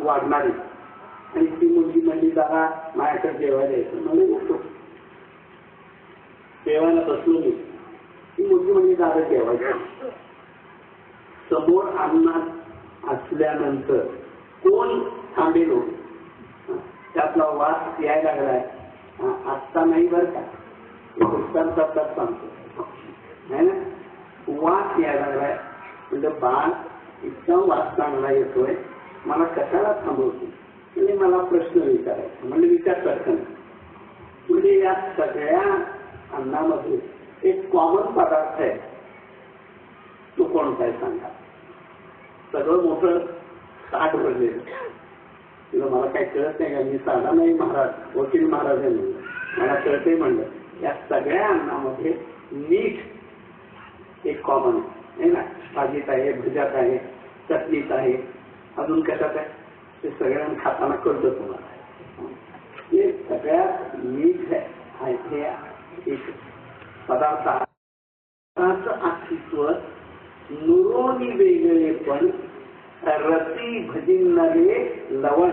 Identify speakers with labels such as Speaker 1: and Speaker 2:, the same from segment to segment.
Speaker 1: वाढणारी आणि ती मुलगी म्हणली जरा माझ्याकडे जेवायला यायचं. म्हणजे येतो. जेवायला बसलो मी. ती मुलगी म्हणजे दादा जेवायचं समोर अन्नात असल्यानंतर कोण थांबेल हो? त्यातला वास यायला लागलाय. आत्ता नाही बर का? सांगतो. नाही ना? वास यायला लागलाय. म्हणजे बाळ इतका वास चांगला येतोय. मला कशाला थांबवते? म्हणजे मला प्रश्न विचारायचा. म्हणजे विचार करता म्हणजे या सगळ्या अन्नामध्ये एक कॉमन पदार्थ आहे. तो कोणता आहे सांगा? सगळं मोठं साठ भरलेलं तुला मला काही कळत नाही का? मी साधा नाही महाराज वकील महाराज आहे म्हणलं मला कळते म्हणलं या सगळ्या अन्नामध्ये मीठ एक कॉमन आहे. ना? भाजीत आहे भुजात आहे चटणीत आहे अजून कशात आहे? ते सगळ्यांना खाताना कळतं तुम्हाला. हे सगळ्यात मीठ आहे. हे एक पदार्थ अस्तित्व नुरोनी वेगळे पण रती भजिनले लवण.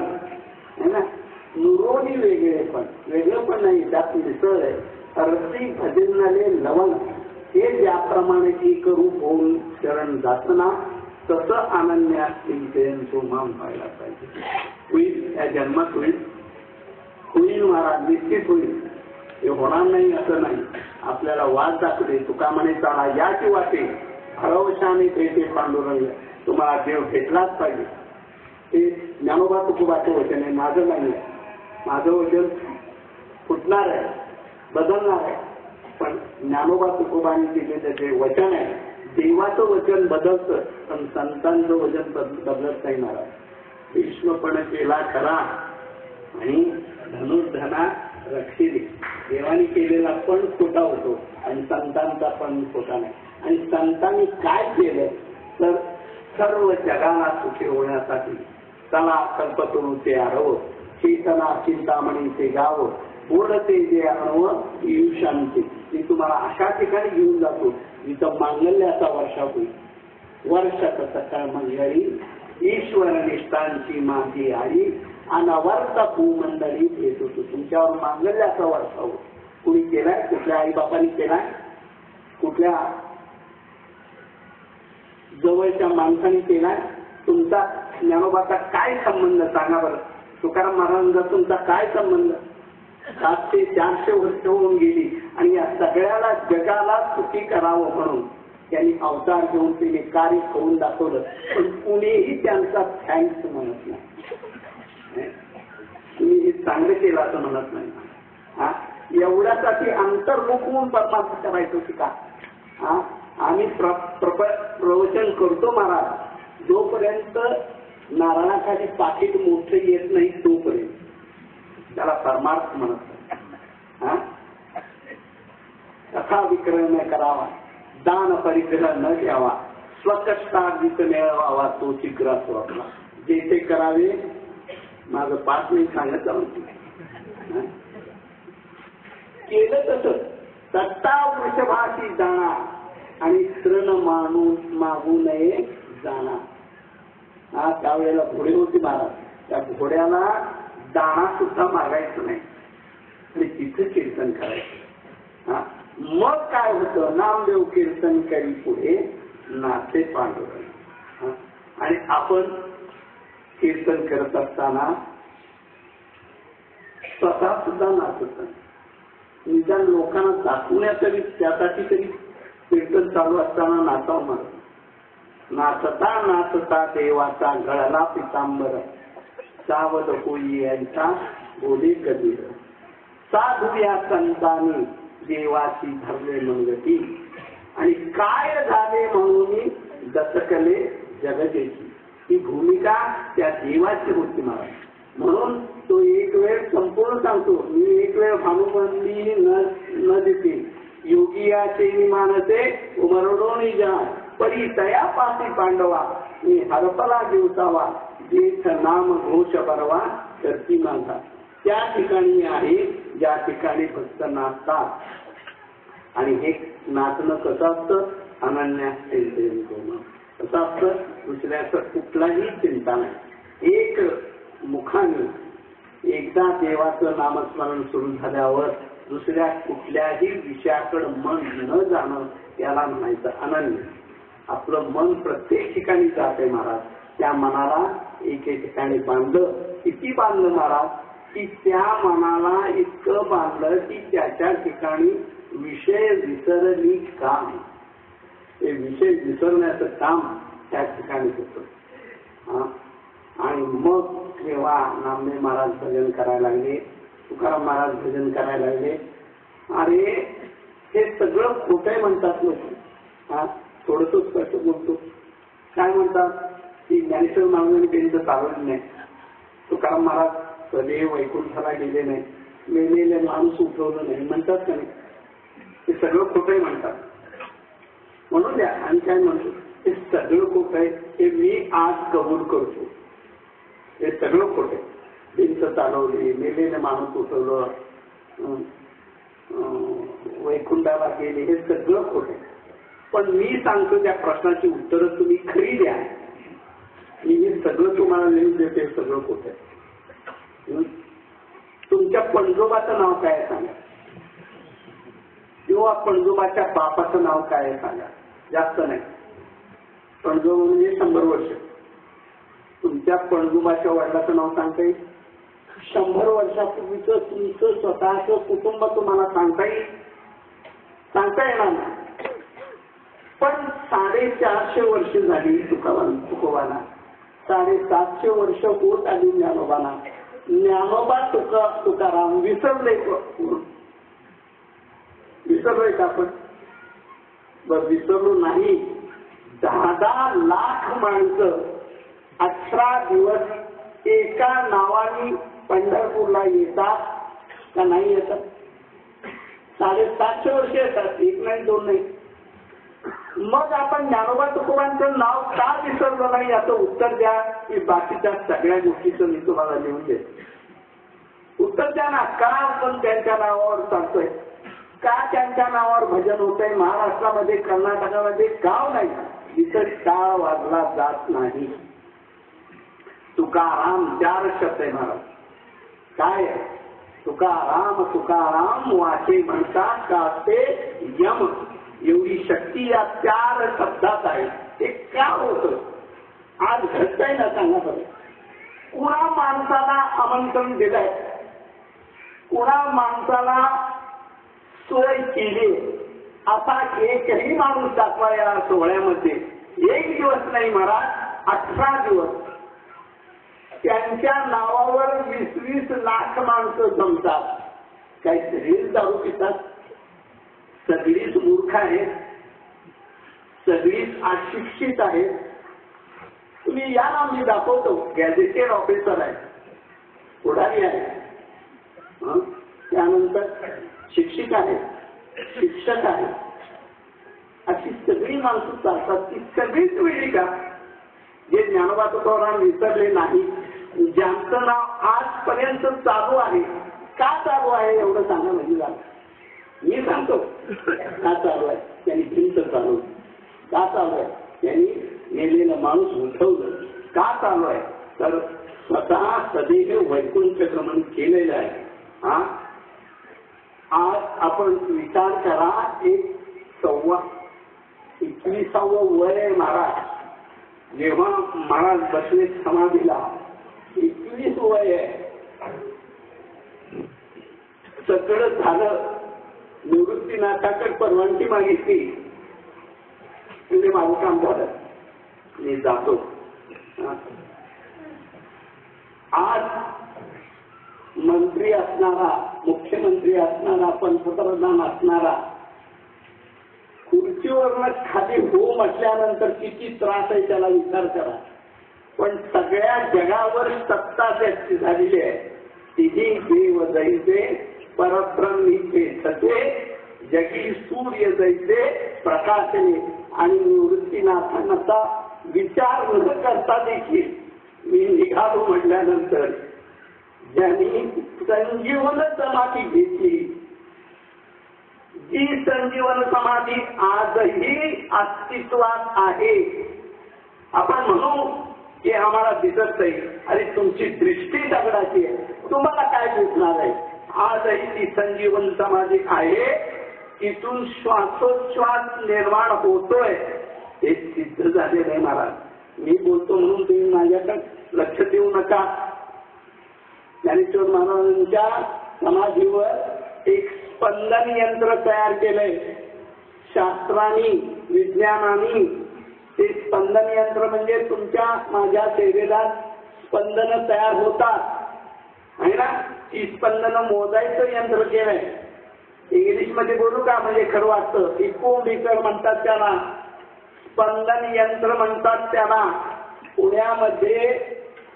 Speaker 1: है ना? नुरोनी वेगळे पण. वेगळं पण नाही त्यात मिसळ आहे. रती भजिनले लवण. हे ज्याप्रमाणे एक रूप होऊन शरण जात ना तसं अनन्य असतील तो मान व्हायला पाहिजे. होईल या जन्मात होईल होईल महाराज निश्चित होईल हे होणार नाही असं नाही. आपल्याला वाद दाखवले तुका म्हणे चाला याची वाटे भरवशाने भेटे पांडुरंग तुम्हाला देव भेटलाच पाहिजे. ते ज्ञानोबा तुकोबाचं वचन आहे माझं नाही आहे. माझं वचन फुटणार आहे बदलणार आहे. पण ज्ञानोबा तुकोबाने दिलेलं जे वचन आहे देवाचं वचन बदलतं. पण संतांचं वचन बदलत नाही महाराज. भीष्मपण केला खरा. आणि धनुर्धना रक्षिली. देवाने केलेला पण खोटा होतो. आणि संतांचा पण खोटा नाही. आणि संतांनी काय केलं? तर सर्व जगाला सुखी होण्यासाठी चला कल्पतरूचे आरव. चेतना चिंतामणीचे गाव. बोलते जे आणव येऊ मी तुम्हाला अशा ठिकाणी घेऊन जातो. तिथं मांगल्याचा वर्षा होईल. वर्षाचा सकाळ मंगळी ईश्वर निष्ठांची माझी आई अनवर्त भूमंडळी येत होतो तुमच्यावर मांगल्याचा वर्षा होईल. कुणी केलाय? कुठल्या आई बापाने केलाय? कुठल्या जवळच्या माणसाने केलाय? तुमचा ज्ञानोबाचा काय संबंध? सांगा बरं. तुकाराम महाराजांचा तुमचा काय संबंध? सातशे चारशे वर्ष होऊन गेली आणि या सगळ्याला जगाला सुखी करावं म्हणून त्यांनी अवतार घेऊन तिने कार्य करून दाखवलं. पण कुणीही त्यांचा थँक्स म्हणत नाही. तुम्ही हे चांगलं केलं असं म्हणत नाही. हा? एवढ्यासाठी अंतर होऊन परमार्थ करायचं होती का? हा? आम्ही प्रवचन करतो महाराज. जोपर्यंत नारळाखाली पाकिट मोठं येत नाही तोपर्यंत. त्याला परमार्थ म्हणत कथा विक्रय न करावा दान परिग्रह न घ्यावा स्वकष्टार्जित मिळवावा तो ग्रह आपला जे ते करावे माझं पाच मिनिट सांगत केलं तसं. सत्ता वृषभाशी जाणा आणि तृण मानून मागू नये जाणा. हा त्यावेळेला घोडे होते महाराज. त्या घोड्याला दाणा सुद्धा मागायचं नाही. आणि तिथं कीर्तन करायचं. हा? मग काय होतं? नामदेव कीर्तन करी पुढे नाते पांडुरंग. आणि आपण कीर्तन करत असताना स्वतः सुद्धा नाचत निदान लोकांना दाखवण्या तरी त्यासाठी तरी कीर्तन चालू असताना नाचाव म्हणत. नाचता नाचता देवाचा गळला पितांबर. सावध होई यांचा बोले कबीर साधू या संतांनी देवाची धरले मंगती. आणि काय झाले म्हणून दसकले जगतेची ही भूमिका त्या देवाची होती मला. म्हणून तो एक वेळ संपूर्ण सांगतो मी एक वेळ भानुबंदी न न देते योगियाचे मानसे उमरडोनी जा परी तया पासी पांडवा. मी हरपला दिवसावा. नाम घोष परवा करती माझा त्या ठिकाणी आहे ज्या ठिकाणी भक्त नाचतात. आणि हे नाचणं कसं असतं? अनन्या कसं असतं? दुसऱ्याचं कुठलाही चिंता नाही. एक मुखाने एकदा देवाचं नामस्मरण सुरू झाल्यावर दुसऱ्या कुठल्याही विषयाकडे मन न जाणं याला म्हणायचं अनन्य. आपलं मन प्रत्येक ठिकाणी जाते महाराज. त्या मनाला एके ठिकाणी बांधलं. किती बांधलं महाराज? की त्या मनाला इतकं बांधलं की त्याच्या ठिकाणी विषय विसरली काम. हे विषय विसरण्याचं काम त्या ठिकाणी होतं. आणि मग जेव्हा नामदेव महाराज भजन करायला लागले. तुकाराम महाराज भजन करायला लागले. अरे हे सगळं खोटं म्हणतात लोक. हा? थोडस स्पष्ट बोलतो. काय म्हणतात? की ज्ञानेश्वर महाराजांनी त्यांचं चालवलं नाही. तुकाराम महाराज कधी वैकुंठाला गेले नाही. मेलेले माणूस उठवलं नाही. म्हणतात का नाही? ते सगळं खोटंही म्हणतात. म्हणू द्या आणि काय म्हणतो हे सगळं खोट आहे. हे मी आज कबूल करतो. हे सगळं खोट आहे. भिंत चालवली मेलेले माणूस उठवलं वैकुंठाला गेले हे सगळं खोट आहे. पण मी सांगतो त्या प्रश्नाची उत्तरं तुम्ही खरी द्या. मी हे सगळं तुम्हाला लिहून देते सगळं खोट आहे तुमच्या पणजोबाचं नाव काय सांगा? किंवा पणजोबाच्या बापाचं नाव काय सांगा? जास्त नाही. पणजोबा म्हणजे शंभर वर्ष. तुमच्या पणजोबाच्या वडिलाचं नाव सांगता येईल? शंभर वर्षापूर्वीच तुमचं स्वतःच कुटुंब तुम्हाला सांगता येईल? सांगता येणार नाही. पण साडेचारशे वर्ष झाली तुकाबान तुकोबाला. साडेसातशे वर्ष होत आली ज्ञानोबाना ज्ञानोबा तुका तुकाराम विसरले विसरलोय का आपण? बर विसरलो नाही. दहा दहा लाख माणसं अठरा दिवस एका नावाने पंढरपूरला येतात का नाही येतात? साडेसातशे वर्ष येतात. एक नाही दोन नाही. मग आपण ज्ञानोबा तुकोबांचं नाव का विसरलं नाही याचं उत्तर द्या. की बाकीच्या सगळ्या गोष्टीचं मी तुम्हाला लिहून देतो उत्तर द्या ना. का आपण त्यांच्या नावावर चालतोय? का त्यांच्या नावावर भजन होत आहे महाराष्ट्रामध्ये कर्नाटकामध्ये गाव नाही. इथं टाळ वाजला जात नाही. तुकाराम चार शब्द आहे महाराज. काय? तुकाराम तुकाराम वाचे म्हणतात का ते यम. एवढी शक्ती या चार शब्दात आहे. ते का होत? आज घडतंय ना सांगा बरं. कुणा माणसाला आमंत्रण दिलंय कुणा माणसाला सोय केली? असा एकही माणूस दाखवा या सोहळ्यामध्ये. एक दिवस नाही महाराज अठरा दिवस. त्यांच्या नावावर वीस वीस लाख माणसं जमतात. काही सगळीच दारू पितात. सगळीच मूर्ख आहेत. सगळीच अशिक्षित आहेत. तुम्ही या ना मी दाखवतो. गॅजेटेड ऑफिसर आहे. पुढारी आहे. त्यानंतर शिक्षिक आहे शिक्षक आहे अशी सगळी माणसं चालतात. ती सगळीच वेळी का? जे ज्ञानोबा तुकोराम विसरले नाही ज्यांचं नाव आजपर्यंत चालू आहे. का चालू आहे एवढं सांगा म्हणजे झालं मी सांगतो. का चालू आहे? त्यांनी भिंत चालू का चालू आहे? त्यांनी नेलेला माणूस उठवलं. का चालू आहे? तर स्वतः सदैव वैकुंठ गमन केलेलं आहे. हा? आज आपण विचार करा एक सव्वा एकविसावं वय आहे महाराज. जेव्हा महाराज बसले समाधीला एकवीस वय आहे. सगळं झालं. निवृत्ती नाटाकडे परवानगी मागितली. म्हणजे माझं काम झालं. मी जातो. आज मंत्री असणारा मुख्यमंत्री असणारा पंतप्रधान असणारा खुर्चीवरनं खाली हो म्हटल्यानंतर किती त्रास आहे त्याला विचार करा. पण सगळ्या जगावर सत्ता त्याची झालेली आहे. तिही देव जैसे परब्रह्मीचे सते जगी सूर्य जैसे प्रकाशने आणि निवृत्तीनाथांचा विचार न करता देखील मी निघालो म्हटल्यानंतर ज्यांनी संजीवन समाधी घेतली. जी संजीवन समाधी आजही अस्तित्वात आहे. आपण म्हणू की आम्हाला दिसत नाही. आणि तुमची दृष्टी दगडाची आहे. तुम्हाला काय दिसणार आहे? आजही ती संजीवन समाधी आहे. तिथून श्वासोच्छ्वास निर्माण होतोय. हे सिद्ध झालेलं आहे महाराज. मी बोलतो म्हणून तुम्ही माझ्याकडे लक्ष देऊ नका. ज्ञानेश्वर महाराजांच्या समाधीवर एक स्पंदन यंत्र तयार केलंय. शास्त्रानी विज्ञानाने ते स्पंदन यंत्र म्हणजे तुमच्या माझ्या सेवेला स्पंदन तयार होतात. आहे ना? ती स्पंदन मोजायचं यंत्र केलंय इंग्लिशमध्ये बोलू का? म्हणजे खरं वाटतं इको मीटर म्हणतात त्याला. स्पंदन यंत्र म्हणतात त्याला. पुण्यामध्ये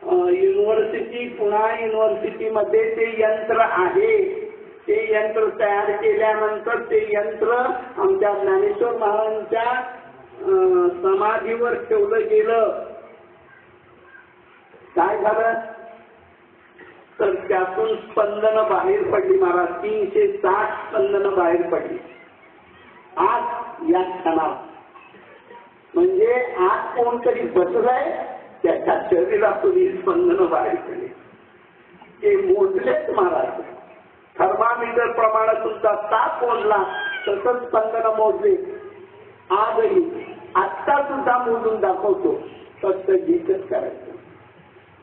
Speaker 1: युनिव्हर्सिटी पुणा युनिव्हर्सिटीमध्ये ते यंत्र आहे. ते यंत्र तयार केल्यानंतर ते यंत्र आमच्या ज्ञानेश्वर महाराजांच्या समाधीवर ठेवलं गेलं. काय झालं? तर त्यातून स्पंदन बाहेर पडली महाराज. तीनशे साठ स्पंदन बाहेर पडली. आज या क्षणात. म्हणजे आज कोणतरी बसलाय त्याच्या शरीरातून ही स्पंदन बाहेर पडली. ते मोजलेच महाराज. थर्मामीटर प्रमाणे तुमचा ताप मोजला तसंच स्पंदन मोजले आजही आत्ता सुद्धा मोजून दाखवतो फक्त जीतच करायचं.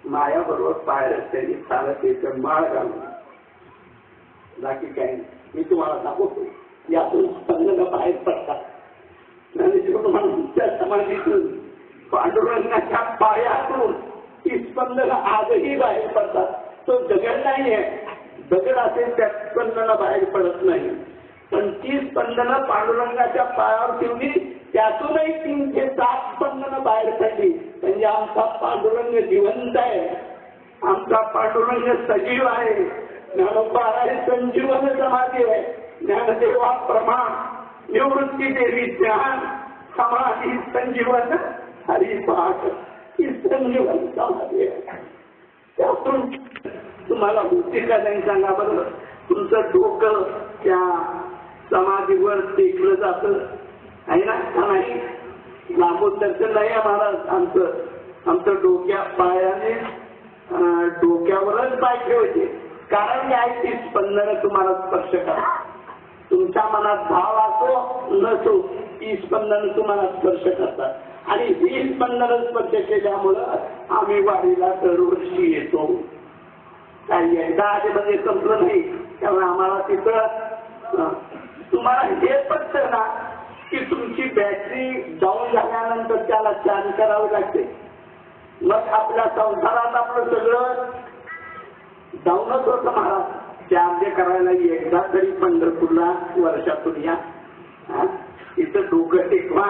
Speaker 1: माया बरोबर पाय रस्त्याने चालत यायचं माळ घालून. बाकी काय मी तुम्हाला दाखवतो. यातून स्पंदन बाहेर पडतात. त्या समाधीतून पांडुरंगाच्या पायातून ती स्पंदन आजही बाहेर पडतात. तो दगड नाही आहे. दगड असेल त्या स्पंदना बाहेर पडत नाही. पण ती स्पंदनं पांडुरंगाच्या पायावर ठेवली त्यातूनही तीनशे सात स्पंदन बाहेर पडली. म्हणजे आमचा पांडुरंग जिवंत आहे. आमचा पांडुरंग सजीव आहे. ज्ञानोबा आहे संजीवन समाधी आहे. ज्ञानदेवा प्रमाण निवृत्ती देवी ज्ञान समाधी संजीवन हरिपाठ ही संजीवन समाधी आहे. त्यातून तुम्हाला होती का नाही सांगा बरं? तुमचं डोकं त्या समाधीवर टेकलं जातं. आहे ना? का नाही लांबून दर्शन नाही आम्हाला आमचं आमचं डोक्या पायाने डोक्यावरच पाय ठेवायचे. कारण काय ती स्पंदन तुम्हाला स्पर्श करा. तुमच्या मनात भाव असो नसो ती स्पंदन तुम्हाला स्पर्श करतात. आणि ही स्पंदन स्पर्श केल्यामुळं आम्ही वारीला दरवर्षी येतो. काही एकदा आधीमध्ये म्हणजे संपलं नाही त्यामुळे आम्हाला तिथं तुम्हाला हे पटतं ना की तुमची बॅटरी डाऊन झाल्यानंतर त्याला चार्ज करावी लागते. मग आपल्या संसारात आपलं सगळं डाऊनच होतं महाराज. चार्ज करायला एकदा तरी पंढरपूरला वर्षातून या. इथं डोकं टेकवा.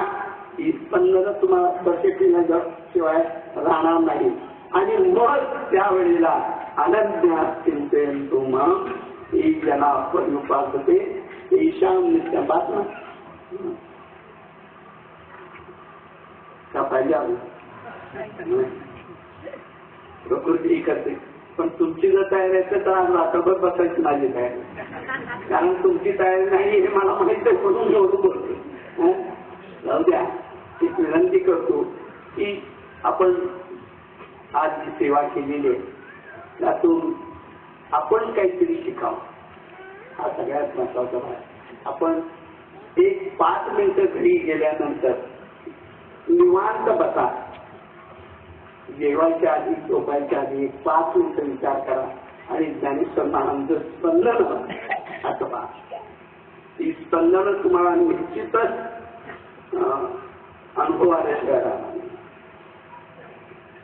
Speaker 1: ही तुम्हाला स्पर्श केल्याशिवाय राहणार नाही. आणि मग त्यावेळेला अनन्या चिंतन तुम ही जना उपासते. ईशान नित्य बातम्या का पाहिजे प्रकृती करते पण तुमची जर तयारी असेल तर आज रात्रभर बसायची माझी तयारी. कारण तुमची तयारी नाही हे मला माहीत आहे म्हणून एवढं बोलतो जाऊ द्या. एक विनंती करतो की आपण आज जी सेवा केलेली आहे त्यातून आपण काहीतरी शिकावं. हा सगळ्यात महत्त्वाचा भाग. आपण एक पाच मिनिटं घरी गेल्यानंतर निवांत बसा. जेवायच्या आधी झोपायच्या आधी पाच मिनिटं विचार करा आणि ज्ञानेश्वर महाराजांचं स्पंदन असं पहा. ती स्पंदन तुम्हाला निश्चितच अनुभव आल्याशिवाय राहणार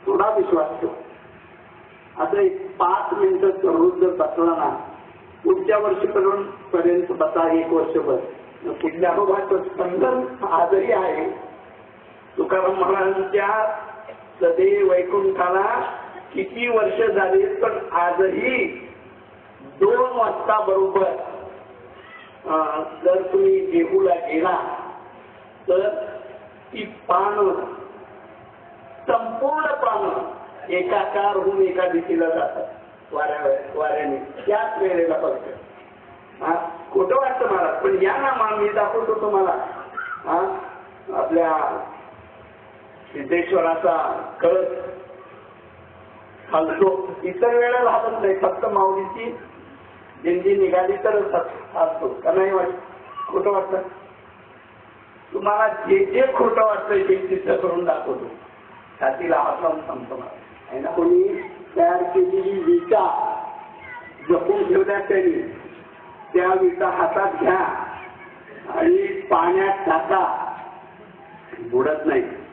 Speaker 1: थोडा विश्वास ठेवा. आता एक पाच मिनिटं दररोज जर बसला ना पुढच्या वर्षीपर्यंत पर्यंत बसा एक वर्षभर. पुढल्या अनुभवाचं स्पंदन आजही आहे. तुकाराम महाराजांच्या सदे वैकुंठाला किती वर्ष झाली पण आजही दोन वाजता बरोबर जर तुम्ही देहूला गेला तर ती पान संपूर्ण पान एकाकार होऊन एका दिशेला जातात वाऱ्या वाऱ्याने. त्याच वेळेला बघत हा खोटं वाटतं मला पण या ना मा मी दाखवतो तुम्हाला. हा आपल्या सिद्धेश्वराचा कळस हलतो इतर वेळेला हलत नाही फक्त माऊलीची दिंडी निघाली तरच हलतो. का नाही वाटत खोटं वाटतं? तुम्हाला जे जे खोटं वाटतंय ते सिद्ध करून दाखवतो. छातीला हात लावून सांगतो मला आहे ना? कोणी तयार केलेली विटा जपून ठेवल्या त्यांनी त्या विटा हातात घ्या आणि पाण्यात टाका. बुडत नाही.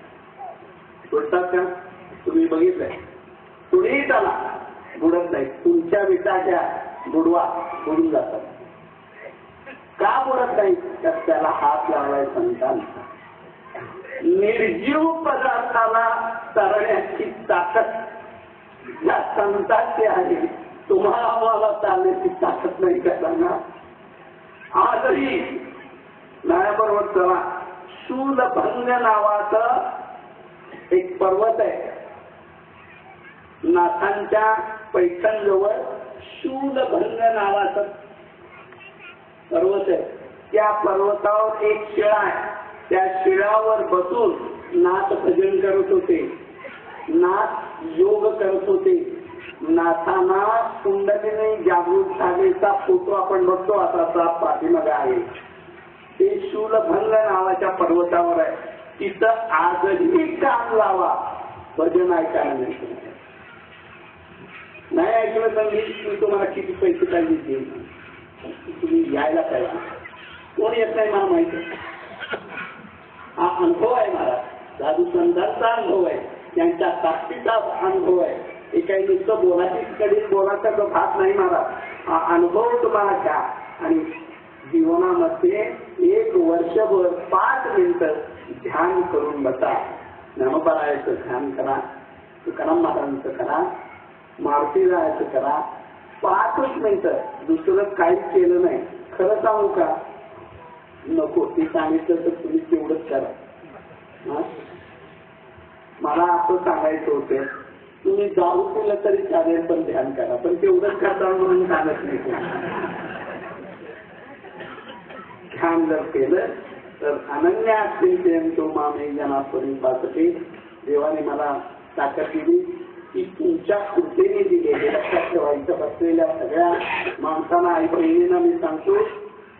Speaker 1: बुडतात का? तुम्ही बघितलंय. तुम्ही त्याला बुडत नाही. तुमच्या विटा बुडवा बुडून जातात. का बुडत नाही? तर त्याला हात लावाय संतांचा निर्जीव पदार्थाला तरण्याची ताकद. या संतांची आहे. तुम्हाला आम्हाला चालण्याची ताकद नाही का सांगा? आजही नळ्याबरोबर चला. शूलभंग नावाचं एक पर्वत आहे. नाथांच्या पैठणजवळ शूलभंग नावाचा पर्वत आहे. त्या पर्वतावर एक शिळा आहे. त्या शिळावर बसून नाथ भजन करत होते. नाथ योग करत होते. नाथांना कुंडलीने जागृत झालेचा फोटो आपण बघतो. आता पाठीमागे आहे. ते शूलभंग नावाच्या पर्वतावर आहे. तिथं आजही कान लावा. भजन ऐकायला नाही ऐकलं तर मी मी तुम्हाला किती पैसे काही देईन तुम्ही यायला पाहिजे. कोण येत नाही मला माहिती. हा अनुभव आहे मला. साधू संतांचा अनुभव आहे. त्यांच्या ताकदीचा अनुभव आहे. हे काही नुसतं बोलाची कडील बोलाचा तो भाग नाही मला. हा अनुभव तुम्हाला घ्या आणि जीवनामध्ये एक वर्षभर पाच मिनिटं ध्यान करून बसा. नामपरायाचं ध्यान करा. तुकाराम महाराजांचं करा. मारुतीरायाचं करा. पाचच मिनिटं. दुसरं काहीच केलं नाही. खरं सांगू का? नको. ते सांगितलं तर तुम्ही तेवढंच करा. मला असं सांगायचं होतं. तुम्ही जाऊ केलं तरी चालेल पण ध्यान करा. पण तेवढंच करता म्हणून सांगत नाही ध्यान जर केलं तर अनन्य असतील तो मामे जनापरी देवाने मला ताकद दिली. की तुमच्या कृपेने दिले. हे लक्षात ठेवायचं बसलेल्या सगळ्या माणसांना आई बहिणींना मी सांगतो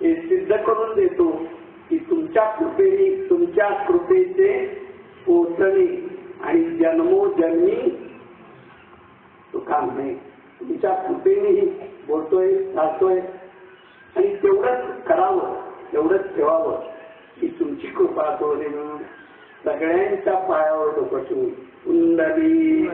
Speaker 1: हे सिद्ध करून देतो की तुमच्या कृपेने तुमच्या कृपेचे पोचणे आणि जन्मोजन्मी काम नाही तुमच्या कृपेनेही बोलतोय चालतोय. आणि तेवढंच करावं तेवढंच ठेवावं. की तुमची कृपा करून सगळ्यांच्या पायावर डोकं ठेवून कुंडली